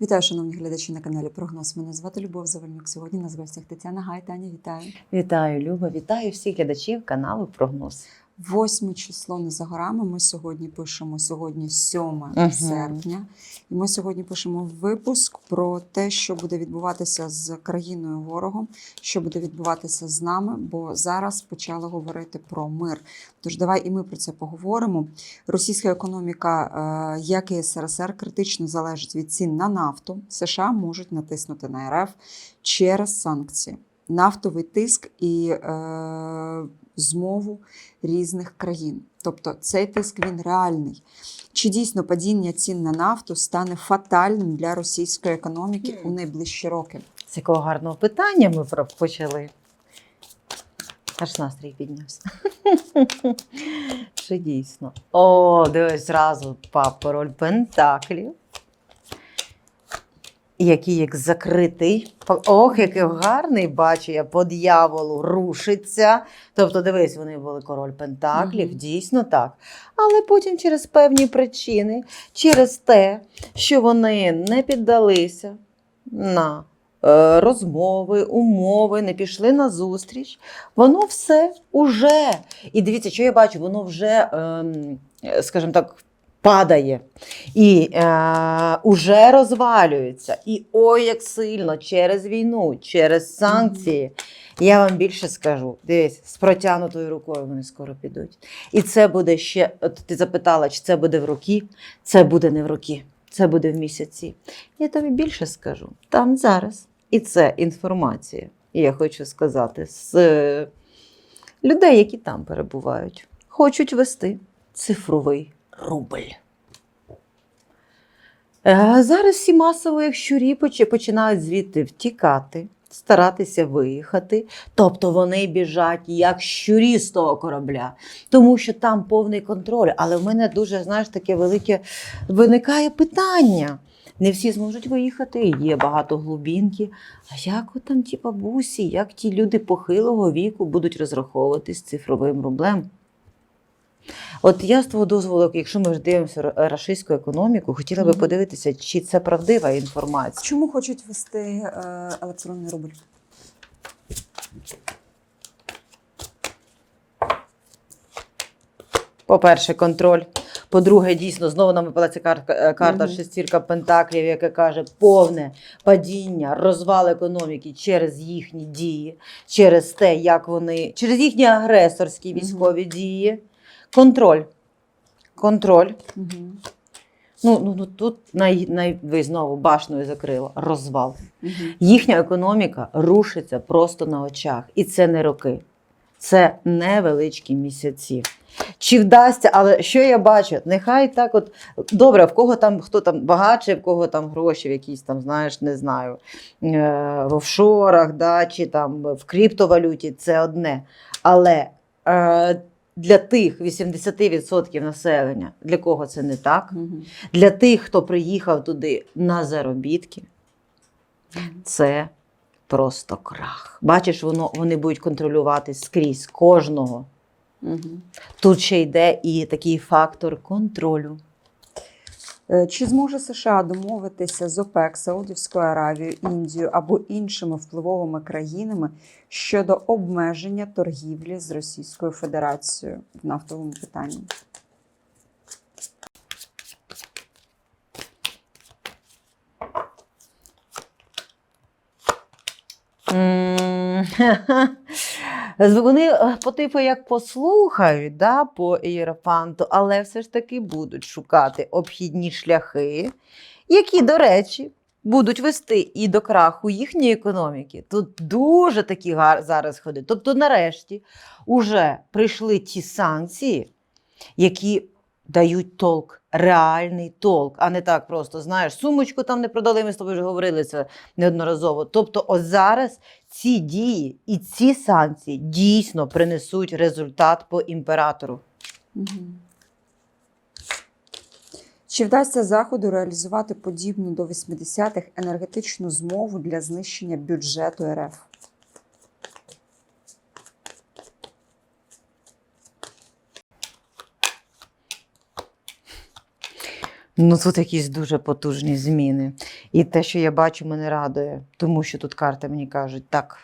Вітаю, шановні глядачі на каналі Прогноз. Мене звати Любов Завальнюк. Сьогодні на гостях Тетяна Гай. Таня, вітаю. Вітаю, Люба, вітаю всіх глядачів каналу Прогноз. Восьме число не за горами. Ми сьогодні пишемо сьогодні 7 Мгм. серпня. І ми сьогодні пишемо випуск про те, що буде відбуватися з країною ворогом, що буде відбуватися з нами, бо зараз почали говорити про мир. Тож давай і ми про це поговоримо. Російська економіка, е, як і СРСР, критично залежить від цін на нафту. США можуть натиснути на РФ через санкції. Нафтовий тиск і е, змову різних країн. Тобто цей тиск він реальний. Чи дійсно падіння цін на нафту стане фатальним для російської економіки у найближчі роки? З якого гарного питання ми почали. Аж настрій піднявся. Чи дійсно? О, дивись, зразу пап король Пентаклів. Який як закритий. Ох, який гарний, бачу я по дьяволу рушиться. Тобто, дивись, вони були король Пентаклів, Мгм. дійсно так. Але потім через певні причини, через те, що вони не піддалися на е, розмови, умови, не пішли на зустріч, воно все уже. І дивіться, що я бачу, воно вже, е, скажімо так, падає і е, уже розвалюється. І ой, як сильно через війну, через санкції. Я вам більше скажу, дивись, з протягнутою рукою вони скоро підуть. І це буде ще, от ти запитала, чи це буде в роки? Це буде не в роки, це буде в місяці. Я тобі більше скажу. Там зараз. І це інформація, я хочу сказати, з е, людей, які там перебувають, хочуть вести цифровий рубль. Е, Зараз всі масово, як щурі, починають звідти втікати, старатися виїхати. Тобто вони біжать як щурі з того корабля, тому що там повний контроль. Але в мене дуже, знаєш, таке велике виникає питання. Не всі зможуть виїхати, є багато глубінки. А як от там ті бабусі, як ті люди похилого віку будуть розраховуватись цифровим рублем? От я з твого дозволу, якщо ми ж дивимося ра- рашистську економіку, хотіла би подивитися, чи це правдива інформація. Чому хочуть вести е, електронний рубль? По-перше, контроль. По-друге, дійсно, знову нам випала ця карта, е, карта Мгм. шестірка пентаклів, яка каже повне падіння, розвал економіки через їхні дії, через те, як вони, через їхні агресорські військові дії. Контроль. Контроль. Угу. Ну, ну, ну тут най, най, ви знову башною закрила. Розвал. Угу. Їхня економіка рушиться просто на очах. І це не роки, це невеличкі місяці. Чи вдасться, але що я бачу? Нехай так, от добре, в кого там хто там багатший, в кого там гроші, в якісь там, знаєш, не знаю, е, в офшорах, да, чи там в криптовалюті, це одне. Але е, для тих 80% населення, для кого це не так, для тих, хто приїхав туди на заробітки, це просто крах. Бачиш, воно, вони будуть контролювати скрізь кожного. Тут ще йде і такий фактор контролю. Е, Чи зможе США домовитися з ОПЕК, Саудівською Аравією, Індією або іншими впливовими країнами щодо обмеження торгівлі з Російською Федерацією в нафтовому питанні? М, Вони е, по типу як послухають да, по ієрофанту, але все ж таки будуть шукати обхідні шляхи, які, до речі, будуть вести і до краху їхньої економіки. Тут дуже такі гар зараз ходи. Тобто, нарешті, уже прийшли ті санкції, які дають толк, реальний толк, а не так просто, знаєш, сумочку там не продали, ми з тобою вже говорили це неодноразово. Тобто, ось зараз ці дії і ці санкції дійсно принесуть результат по імператору. Чи вдасться Заходу реалізувати подібну до 80-х енергетичну змову для знищення бюджету РФ? Ну, тут якісь дуже потужні зміни. І те, що я бачу, мене радує, тому що тут карти мені кажуть так.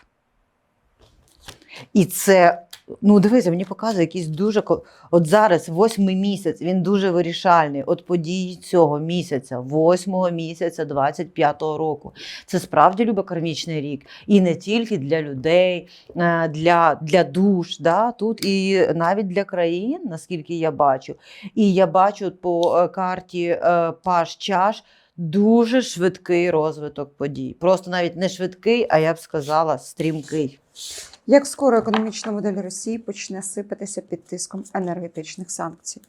І це, ну дивися, мені показує якийсь дуже. От зараз, восьмий місяць, він дуже вирішальний. От події цього місяця, восьмого місяця 25-го року. Це справді любокармічний рік. І не тільки для людей, е, для, для душ, да? тут і навіть для країн, наскільки я бачу. І я бачу по е, карті е, Паш Чаш дуже швидкий розвиток подій. Просто навіть не швидкий, а я б сказала, стрімкий. Як скоро економічна модель Росії почне сипатися під тиском енергетичних санкцій?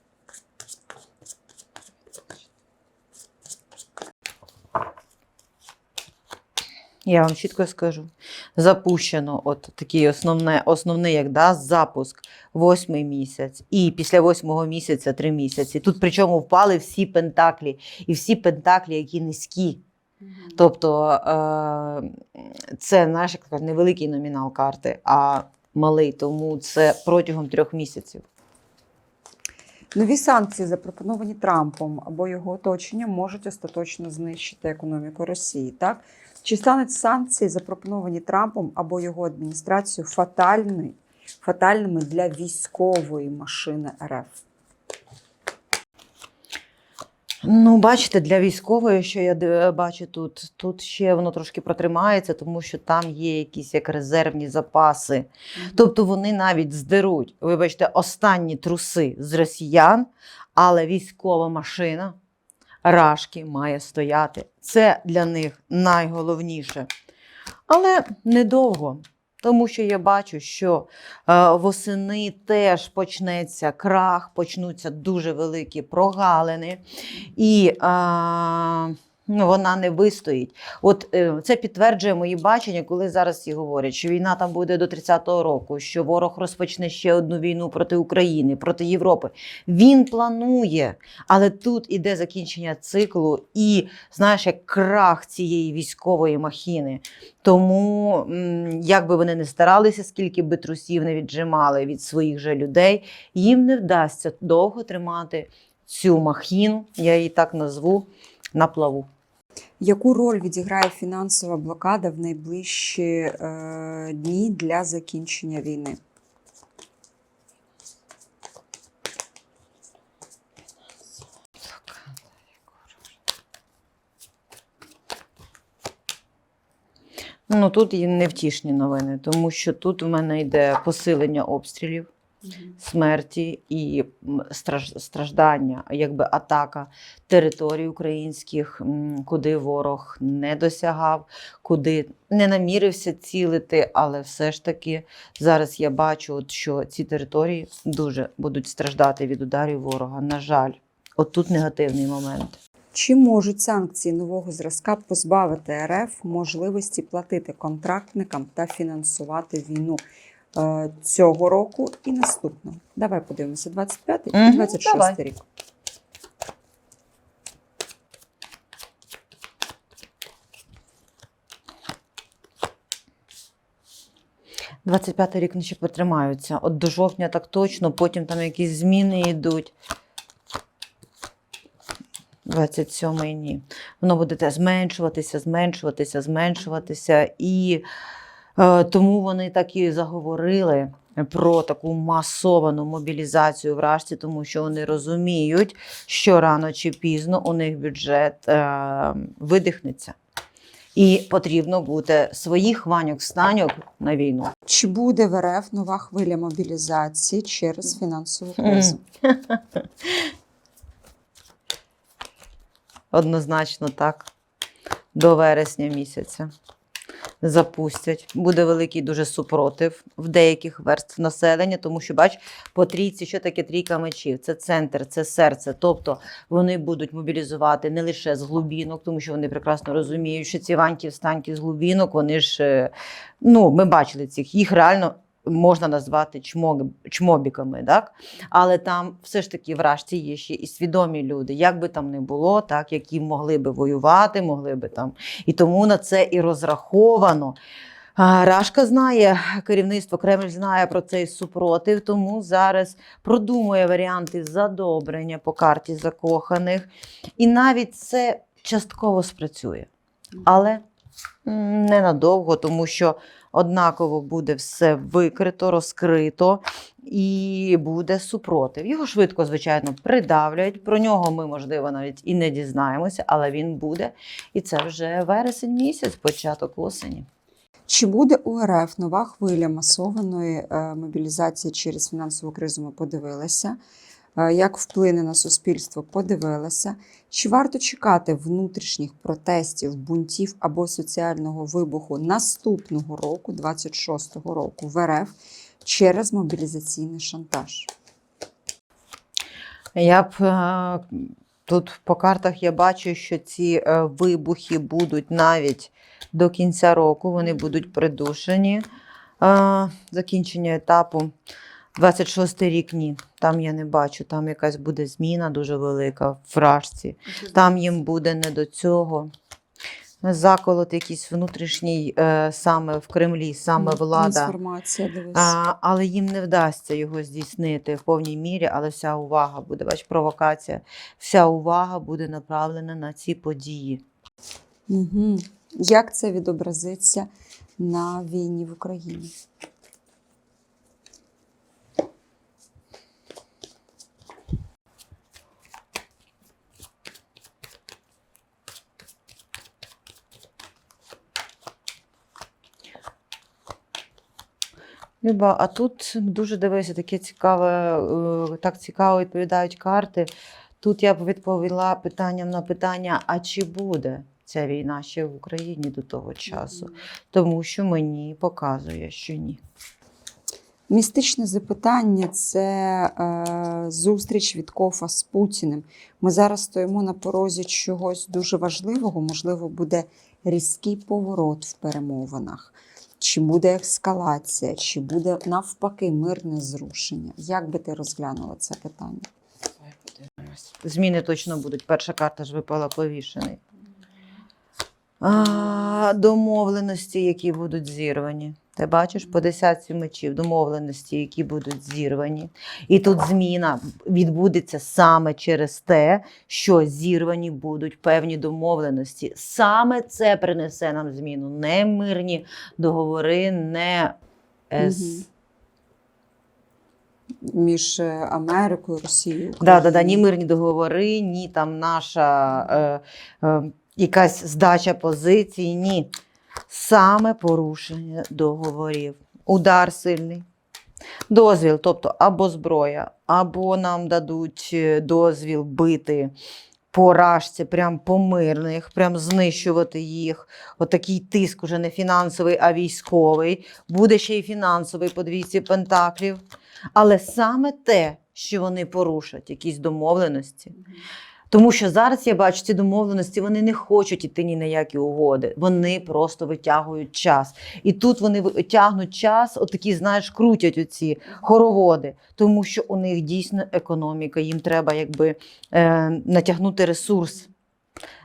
Я вам чітко скажу. Запущено от такий основне, основний як да, запуск восьмий місяць, і після восьмого місяця три місяці. Тут причому впали всі пентаклі, і всі пентаклі, які низькі. Тобто е, це наш як невеликий номінал карти, а малий, тому це протягом трьох місяців. Нові санкції, запропоновані Трампом або його оточенням, можуть остаточно знищити економіку Росії. Так чи стануть санкції, запропоновані Трампом або його адміністрацією, фатальні, фатальними для військової машини РФ? Ну, бачите, для військової, що я бачу тут, тут ще воно трошки протримається, тому що там є якісь як резервні запаси. Тобто вони навіть здеруть, вибачте, останні труси з росіян, але військова машина рашки має стояти. Це для них найголовніше. Але недовго. Тому що я бачу, що е, восени теж почнеться крах, почнуться дуже великі прогалини, і е, ну, вона не вистоїть. От е, це підтверджує мої бачення, коли зараз всі говорять, що війна там буде до 30-го року, що ворог розпочне ще одну війну проти України, проти Європи. Він планує, але тут іде закінчення циклу і знаєш, як крах цієї військової махіни. Тому, як би вони не старалися, скільки би трусів не віджимали від своїх же людей, їм не вдасться довго тримати цю махіну, я її так назву, на плаву. Яку роль відіграє фінансова блокада в найближчі е, дні для закінчення війни? Ну тут і невтішні новини, тому що тут у мене йде посилення обстрілів, смерті і страждання, якби атака територій українських, куди ворог не досягав, куди не намірився цілити, але все ж таки зараз я бачу, от, що ці території дуже будуть страждати від ударів ворога. На жаль, от тут негативний момент. Чи можуть санкції нового зразка позбавити РФ можливості платити контрактникам та фінансувати війну цього року і наступного? Давай подивимося 25 і Мгм, 26 давай. рік. – 25 рік вони ще потримаються. От до жовтня так точно, потім там якісь зміни йдуть. 27-й ні. Воно буде зменшуватися, зменшуватися, зменшуватися. І е, тому вони так і заговорили про таку масовану мобілізацію в Рашці, тому що вони розуміють, що рано чи пізно у них бюджет е, видихнеться. І потрібно бути своїх ваньок-станьок на війну. Чи буде в РФ нова хвиля мобілізації через фінансову кризу? Однозначно так. До вересня місяця запустять. Буде великий дуже супротив в деяких верств населення, тому що, бач, по трійці, що таке трійка мечів? Це центр, це серце. Тобто вони будуть мобілізувати не лише з глубінок, тому що вони прекрасно розуміють, що ці ваньки встаньки з глубінок, вони ж, е, ну, ми бачили цих, їх реально. Можна назвати чмог, чмобіками, так? але там все ж таки в Рашці є ще і свідомі люди, як би там не було, так, які могли би воювати, могли би там. І тому на це і розраховано. Рашка знає, керівництво Кремль знає про цей супротив, тому зараз продумує варіанти задобрення по карті закоханих. І навіть це частково спрацює. Але ненадовго, тому що однаково буде все викрито, розкрито і буде супротив. Його швидко, звичайно, придавлять. Про нього ми, можливо, навіть і не дізнаємося, але він буде. І це вже вересень місяць, початок осені. Чи буде у РФ нова хвиля масованої е, мобілізації через фінансову кризу? Ми подивилися. Е, Як вплине на суспільство? Подивилися. Чи варто чекати внутрішніх протестів, бунтів або соціального вибуху наступного року, 26-го року, в РФ через мобілізаційний шантаж? Я б е, тут по картах я бачу, що ці е, вибухи будуть навіть до кінця року, вони будуть придушені. Закінчення етапу 26 рік ні. Там я не бачу, там якась буде зміна дуже велика в фражці. Там їм буде не до цього. Заколот якийсь внутрішній е, саме в Кремлі, саме влада. А, але їм не вдасться його здійснити в повній мірі, але вся увага буде, бач, провокація, вся увага буде направлена на ці події. Угу. Як це відобразиться на війні в Україні? Люба, а тут дуже дивися, таке цікаве, е, так цікаво відповідають карти. Тут я б відповіла питанням на питання: а чи буде ця війна ще в Україні до того часу? Тому що мені показує, що ні. Містичне запитання це е, зустріч Віткофа з Путіним. Ми зараз стоїмо на порозі чогось дуже важливого. Можливо, буде різкий поворот в перемовинах, чи буде ескалація, чи буде навпаки мирне зрушення. Як би ти розглянула це питання? Зміни точно будуть. Перша карта ж випала повішений. А, домовленості, які будуть зірвані. Ти бачиш по десятці мечів, домовленості, які будуть зірвані. І тут зміна відбудеться саме через те, що зірвані будуть певні домовленості. Саме це принесе нам зміну. Не мирні договори, не. Мгм. Між е, Америкою, Росією. Да, да, да, ні мирні договори, ні там наша е, е, якась здача позицій, ні. Саме порушення договорів. Удар сильний. Дозвіл, тобто або зброя, або нам дадуть е, дозвіл бити по рашці, прям по мирних, прям знищувати їх. Отакий тиск уже не фінансовий, а військовий. Буде ще й фінансовий по двійці пентаклів. Але саме те, що вони порушать якісь домовленості. Тому що зараз я бачу ці домовленості, вони не хочуть іти ні на які угоди. Вони просто витягують час. І тут вони витягнуть час, отакі, знаєш, крутять оці хороводи, тому що у них дійсно економіка, їм треба якби е, натягнути ресурс,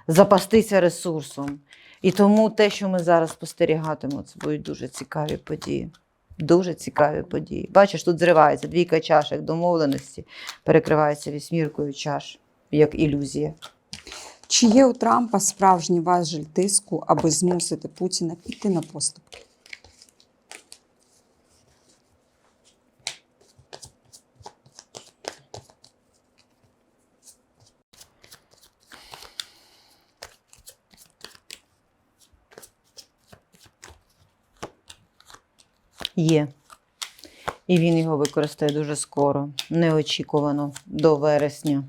запастися ресурсом. І тому те, що ми зараз спостерігатимемо, це будуть дуже цікаві події. Дуже цікаві події. Бачиш, тут зривається двійка чашек домовленості, перекривається вісьміркою чаш, як ілюзія. Чи є у Трампа справжній важель тиску, аби змусити Путіна піти на поступки? Є. І він його використає дуже скоро, неочікувано до вересня.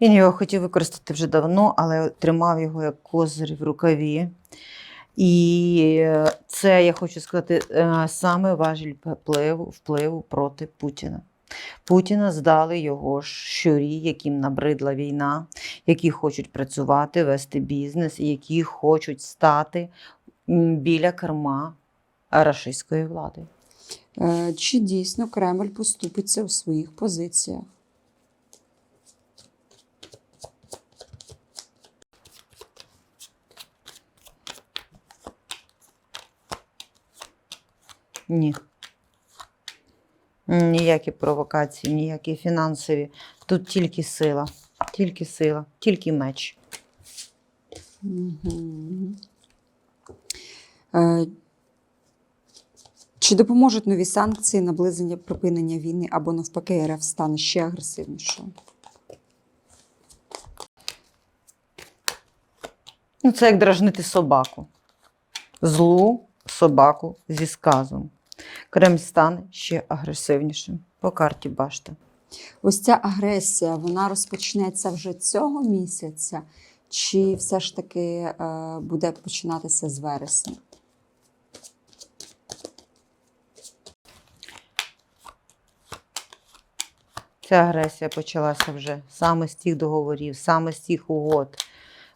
Він його хотів використати вже давно, але тримав його як козир в рукаві. І е, це, я хочу сказати, е, саме важіль впливу, впливу проти Путіна. Путіна здали його щурі, яким набридла війна, які хочуть працювати, вести бізнес, які хочуть стати біля керма рашистської влади. Е, Чи дійсно Кремль поступиться у своїх позиціях? Ні. Ніякі провокації, ніякі фінансові. Тут тільки сила, тільки сила, тільки меч. Е, Чи допоможуть нові санкції наблизення припинення війни або навпаки РФ стане ще агресивнішою? Ну, це як дражнити собаку. Злу собаку зі сказом. Кремль стане ще агресивнішим. По карті башти. Ось ця агресія, вона розпочнеться вже цього місяця, чи все ж таки е, буде починатися з вересня? Ця агресія почалася вже саме з тих договорів, саме з тих угод.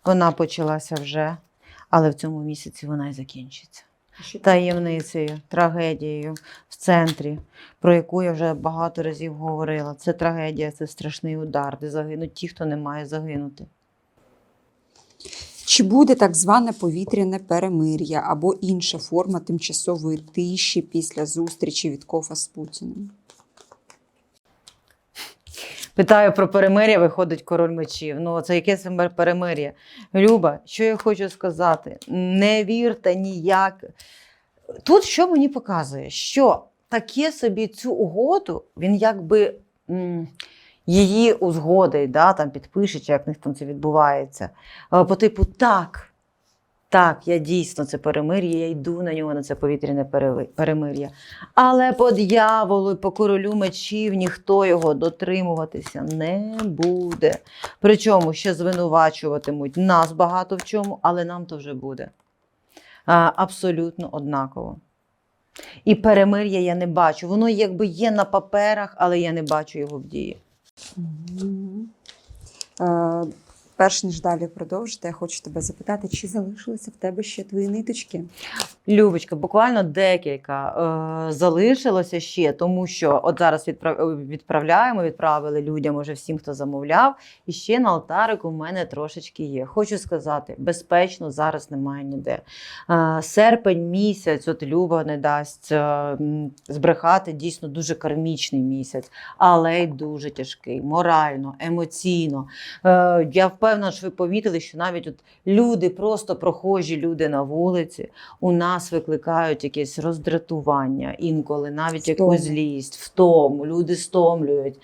Вона почалася вже, але в цьому місяці вона і закінчиться. Таємницею, трагедією в центрі, про яку я вже багато разів говорила. Це трагедія, це страшний удар, де загинуть ті, хто не має загинути. Чи буде так зване повітряне перемир'я або інша форма тимчасової тиші після зустрічі Віткофа з Путіним? Питаю про перемир'я, виходить король мечів. Ну, це яке перемир'я? Люба, що я хочу сказати? Не вірте ніяк. Тут що мені показує? Що таке собі цю угоду, він якби м, її узгодить, да, там підпише, чи як в них там це відбувається. По типу, так, так, я дійсно це перемир'я, я йду на нього на це повітряне перемир'я. Але по дьяволу і по королю мечів ніхто його дотримуватися не буде. Причому ще звинувачуватимуть нас багато в чому, але нам то вже буде. А, абсолютно однаково. І перемир'я я не бачу. Воно якби є на паперах, але я не бачу його в дії. Е, перш ніж далі продовжити, я хочу тебе запитати, чи залишилися в тебе ще твої ниточки? Любочка, буквально декілька е, залишилося ще, тому що от зараз відправляємо, відправили людям уже всім, хто замовляв. І ще на алтарику в мене трошечки є. Хочу сказати, безпечно зараз немає ніде. Е, серпень місяць, от Люба не дасть е, збрехати, дійсно дуже кармічний місяць, але й дуже тяжкий, морально, емоційно. Е, я впевнена, що ви помітили, що навіть от люди, просто прохожі люди на вулиці, у нас викликають якесь роздратування, інколи навіть Стом. якусь злість, втому, люди стомлюють.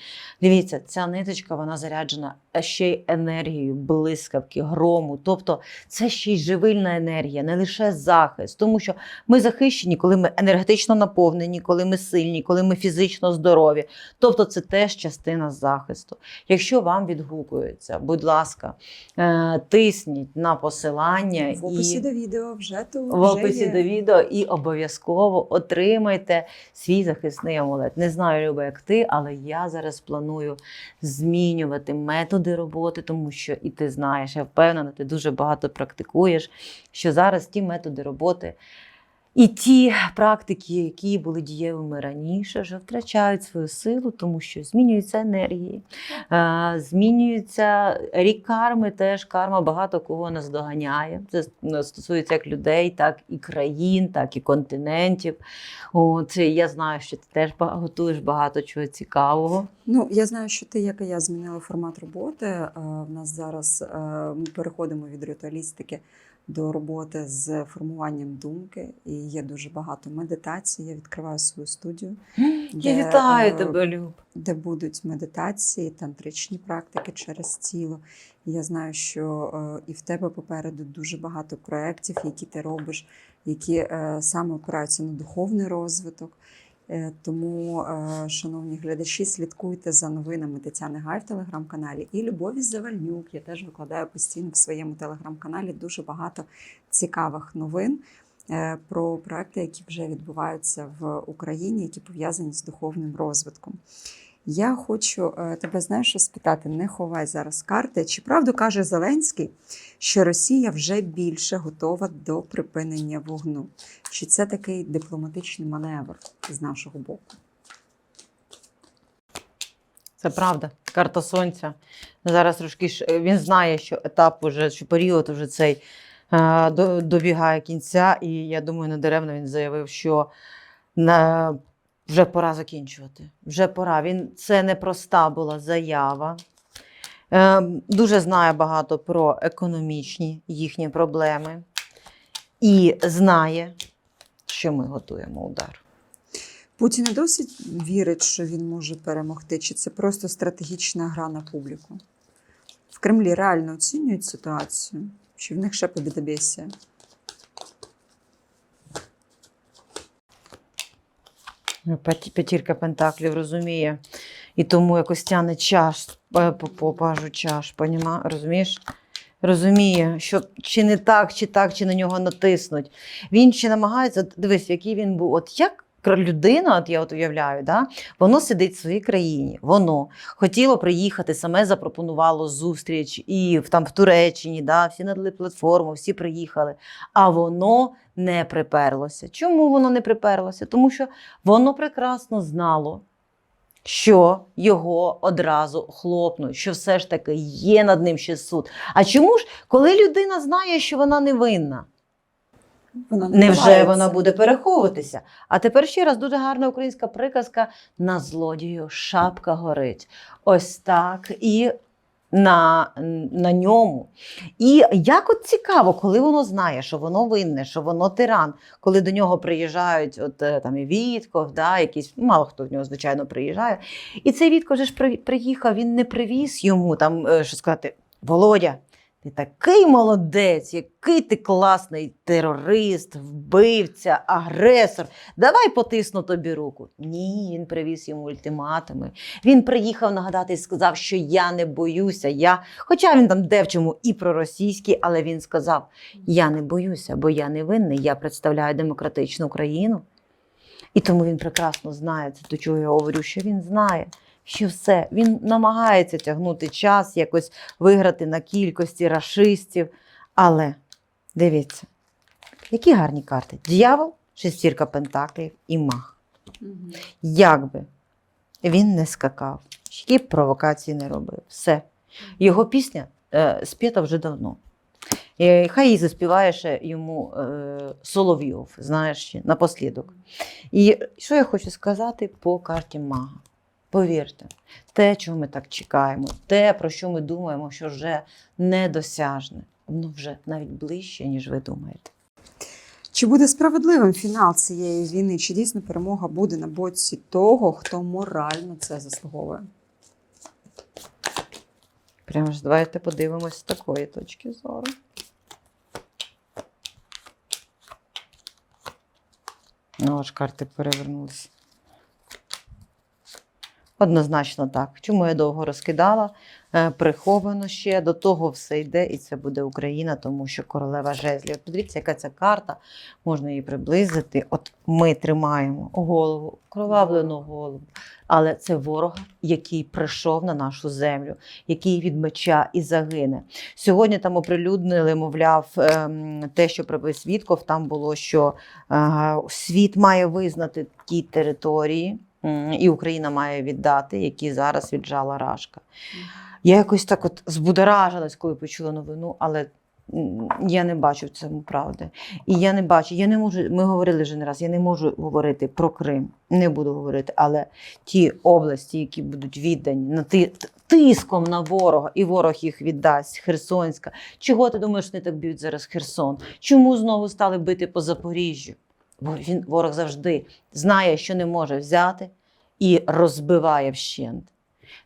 Дивіться, ця ниточка вона заряджена ще й енергією, блискавки, грому. Тобто це ще й живильна енергія, не лише захист, тому що ми захищені, коли ми енергетично наповнені, коли ми сильні, коли ми фізично здорові. Тобто це теж частина захисту. Якщо вам відгукується, будь ласка, е, тисніть на посилання В описі і до відео вже то в описі є. до відео і обов'язково отримайте свій захисний амулет. Не знаю, Люба, як ти, але я зараз планую змінювати методи роботи, тому що і ти знаєш, я впевнена, ти дуже багато практикуєш, що зараз ті методи роботи. І ті практики, які були дієвими раніше, вже втрачають свою силу, тому що змінюються енергії, е, змінюється рік карми. Теж карма багато кого наздоганяє. Це ну, стосується як людей, так і країн, так і континентів. От, я знаю, що ти теж готуєш багато чого цікавого. Ну, я знаю, що ти, як і я, змінила формат роботи. Е, В нас зараз е, ми переходимо від ритуалістики до роботи з формуванням думки, і є дуже багато медитацій. Я відкриваю свою студію, Я Де, вітаю е, тебе, Люб. де будуть медитації, тантричні практики через тіло. Я знаю, що е, і в тебе попереду дуже багато проєктів, які ти робиш, які е, саме опираються на духовний розвиток. Е, Тому, е, шановні глядачі, слідкуйте за новинами Тетяни Гай в телеграм-каналі і Любові Завальнюк. Я теж викладаю постійно в своєму телеграм-каналі дуже багато цікавих новин е, про проекти, які вже відбуваються в Україні, які пов'язані з духовним розвитком. Я хочу е, тебе знаєш, спитати, не ховай зараз карти. Чи правду каже Зеленський, що Росія вже більше готова до припинення вогну? Чи це такий дипломатичний маневр з нашого боку? Це правда. Карта сонця. Зараз трошки ж він знає, що етап уже, що період уже цей е, добігає кінця, і я думаю, недаремно він заявив, що На... Вже пора закінчувати. Вже пора. Він це непроста була заява. Е, дуже знає багато про економічні їхні проблеми і знає, що ми готуємо удар. Путін і досі вірить, що він може перемогти, чи це просто стратегічна гра на публіку? В Кремлі реально оцінюють ситуацію, чи в них ще побідобєсія? П'ятірка Пентаклів розуміє. І тому якось тяне час е, по пажу чаш, поніма? розумієш? Розуміє, що чи не так, чи так, чи на нього натиснуть. Він ще намагається, дивись, який він був. От як людина, от я от уявляю, да? воно сидить в своїй країні, воно хотіло приїхати, саме запропонувало зустріч і в, там в Туреччині, да? всі надали платформу, всі приїхали. А воно не приперлося. Чому воно не приперлося? Тому що Воно прекрасно знало, що його одразу хлопнуть, що все ж таки є над ним ще суд. А чому ж, коли людина знає, що вона невинна, Вона не невже вона буде переховуватися? А тепер ще раз дуже гарна українська приказка: на злодію шапка горить. Ось так і на, на ньому. І як от цікаво, коли воно знає, що воно винне, що воно тиран, коли до нього приїжджають от, е, там і Вітков, да, якісь, ну, мало хто в нього, звичайно, приїжджає. І цей Вітков же ж приїхав, він не привіз йому там, е, що сказати, Володя, ти такий молодець, який ти класний терорист, вбивця, агресор. Давай потисну тобі руку. Ні, він привіз йому ультиматуми. Він приїхав нагадати і сказав, що я не боюся. Я... Хоча він там де в чому і проросійський, але він сказав: Я не боюся, бо я не винний, я представляю демократичну країну. І тому він прекрасно знає це, до чого я говорю, що він знає, що все. Він намагається тягнути час, якось виграти на кількості рашистів. Але дивіться, які гарні карти: дьявол, шестірка пентаклів і маг. Мгм. Як би він не скакав, які провокації не робив. Все. Його пісня е, спіта вже давно. І хай її заспіває ще йому е, Соловйов, знаєш, напослідок. І що я хочу сказати по карті мага? Повірте, те, чого ми так чекаємо, те, про що ми думаємо, що вже недосяжне, воно вже навіть ближче, ніж ви думаєте. Чи буде справедливим фінал цієї війни? Чи дійсно перемога буде на боці того, хто морально це заслуговує? Прямо ж давайте подивимось з такої точки зору. Ну, аж карти перевернулися. Однозначно так. Чому я довго розкидала? Е, приховано ще, до того все йде, і це буде Україна, тому що королева жезлів. Подивіться, яка ця карта, можна її приблизити. От ми тримаємо голову, кровавлену голову. Але це ворог, який прийшов на нашу землю, який від меча і загине. Сьогодні там оприлюднили, мовляв, ем, те, що привез Свідков, там було, що е, світ має визнати ті території, і Україна має віддати, які зараз віджала Рашка. Я якось так от збудоражилась, коли почула новину, але я не бачу в цьому правди. І я не бачу, я не можу, ми говорили вже не раз, я не можу говорити про Крим, не буду говорити, але ті області, які будуть віддані на ти, тиском на ворога, і ворог їх віддасть, Херсонська. Чого ти думаєш, вони так б'ють зараз Херсон? Чому знову стали бити по Запоріжжю? Бо він ворог завжди знає, що не може взяти і розбиває вщент.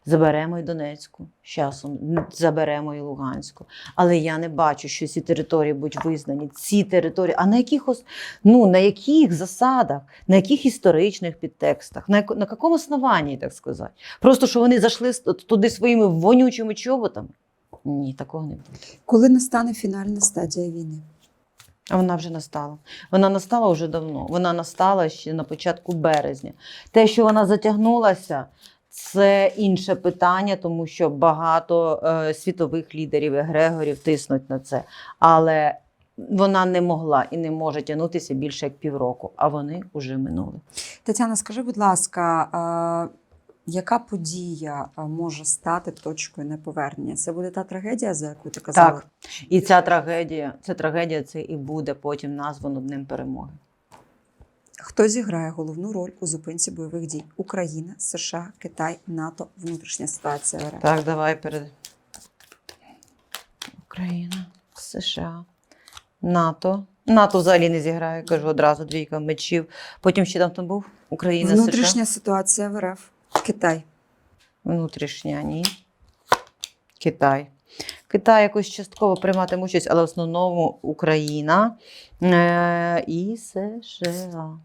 Заберемо і Донецьку, з часом заберемо і Луганську. Але я не бачу, що ці території будуть визнані. Ці території, а на яких ну, на яких засадах, на яких історичних підтекстах, на, на якому основанні, так сказати? Просто що вони зайшли туди своїми вонючими чоботами? Ні, такого не буде. Коли настане фінальна стадія війни? А вона вже настала. Вона настала вже давно. Вона настала ще на початку березня. Те, що вона затягнулася, це інше питання, тому що багато е, світових лідерів, егрегорів тиснуть на це. Але вона не могла і не може тягнутися більше як півроку, а вони вже минули. Тетяна, скажи, будь ласка, а, яка подія може стати точкою неповернення? Це буде та трагедія, за яку ти казала? Так. І ця трагедія, ця трагедія це і буде потім названо Днем перемоги. Хто зіграє головну роль у зупинці бойових дій? Україна, США, Китай, НАТО, внутрішня ситуація РФ. Так, давай перед. Україна, США, НАТО. НАТО взагалі не зіграє, кажу одразу двійка мечів. Потім ще там хто був? Україна, США. Внутрішня ситуація в РФ. Китай. Внутрішня, ні. Китай. Китай якось частково прийматиме участь, але в основному Україна е- і США.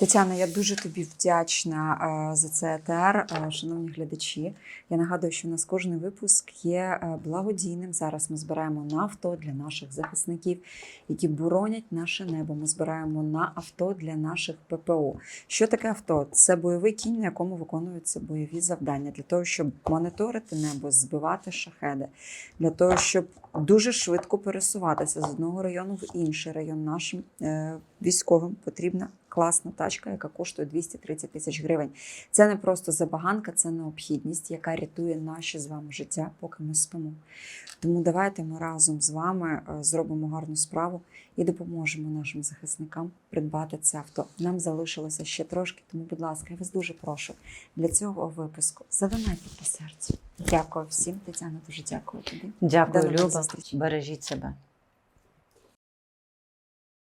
Тетяна, я дуже тобі вдячна е, за це етер, е, шановні глядачі. Я нагадую, що у нас кожен випуск є е, благодійним. Зараз ми збираємо на авто для наших захисників, які боронять наше небо. Ми збираємо на авто для наших ППО. Що таке авто? Це бойовий кінь, на якому виконуються бойові завдання для того, щоб моніторити небо, збивати шахеди, для того, щоб дуже швидко пересуватися з одного району в інший район нашим військовим потрібна класна тачка, яка коштує 230 тисяч гривень. Це не просто забаганка, це необхідність, яка рятує наше з вами життя, поки ми спимо. Тому давайте ми разом з вами е, зробимо гарну справу і допоможемо нашим захисникам придбати це авто. Нам залишилося ще трошки, тому, будь ласка, я вас дуже прошу для цього випуску задонайте по серцю. Дякую всім, Тетяна. Дуже дякую тобі. Дякую, Люба. Бережіть себе.